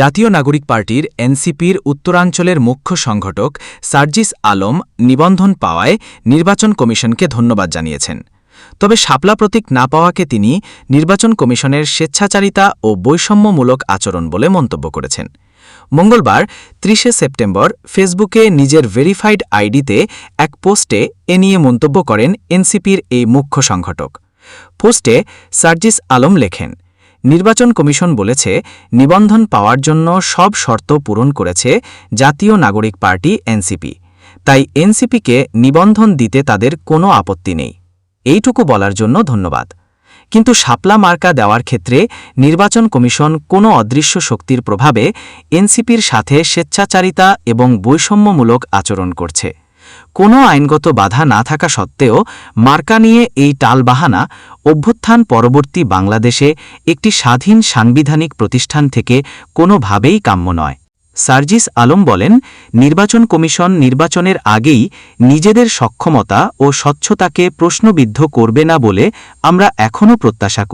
জাতীয় নাগরিক পার্টির এনসিপির উত্তরাঞ্চলের মুখ্য সংগঠক সার্জিস আলম নিবন্ধন পাওয়ায় নির্বাচন কমিশনকে ধন্যবাদ জানিয়েছেন। তবে শাপলা প্রতীক না পাওয়াকে তিনি নির্বাচন কমিশনের স্বেচ্ছাচারিতা ও বৈষম্যমূলক আচরণ বলে মন্তব্য করেছেন। মঙ্গলবার ত্রিশে সেপ্টেম্বর ফেসবুকে নিজের ভেরিফাইড আইডিতে এক পোস্টে এ নিয়ে মন্তব্য করেন এনসিপির এই মুখ্য সংগঠক। পোস্টে সার্জিস আলম লেখেন নির্বাচন কমিশন বলেছে, নিবন্ধন পাওয়ার জন্য সব শর্ত পূরণ করেছে জাতীয় নাগরিক পার্টি এনসিপি। তাই এনসিপিকে নিবন্ধন দিতে তাদের কোনো আপত্তি নেই। এইটুকু বলার জন্য ধন্যবাদ। কিন্তু শাপলা মার্কা দেওয়ার ক্ষেত্রে নির্বাচন কমিশন কোনো অদৃশ্য শক্তির প্রভাবে এনসিপির সাথে স্বেচ্ছাচারিতা এবং বৈষম্যমূলক আচরণ করছে। কোনো আইনগত বাধা না থাকা সত্ত্বেও মার্কা নিয়ে এই টালবাহানা অভ্যুত্থান পরবর্তী বাংলাদেশে একটি স্বাধীন সাংবিধানিক প্রতিষ্ঠান থেকে কোনোভাবেই কাম্য নয়। সার্জিস আলম বলেন, নির্বাচন কমিশন নির্বাচনের আগেই নিজেদের সক্ষমতা ও স্বচ্ছতাকে প্রশ্নবিদ্ধ করবে না বলে আমরা এখনও প্রত্যাশা করি।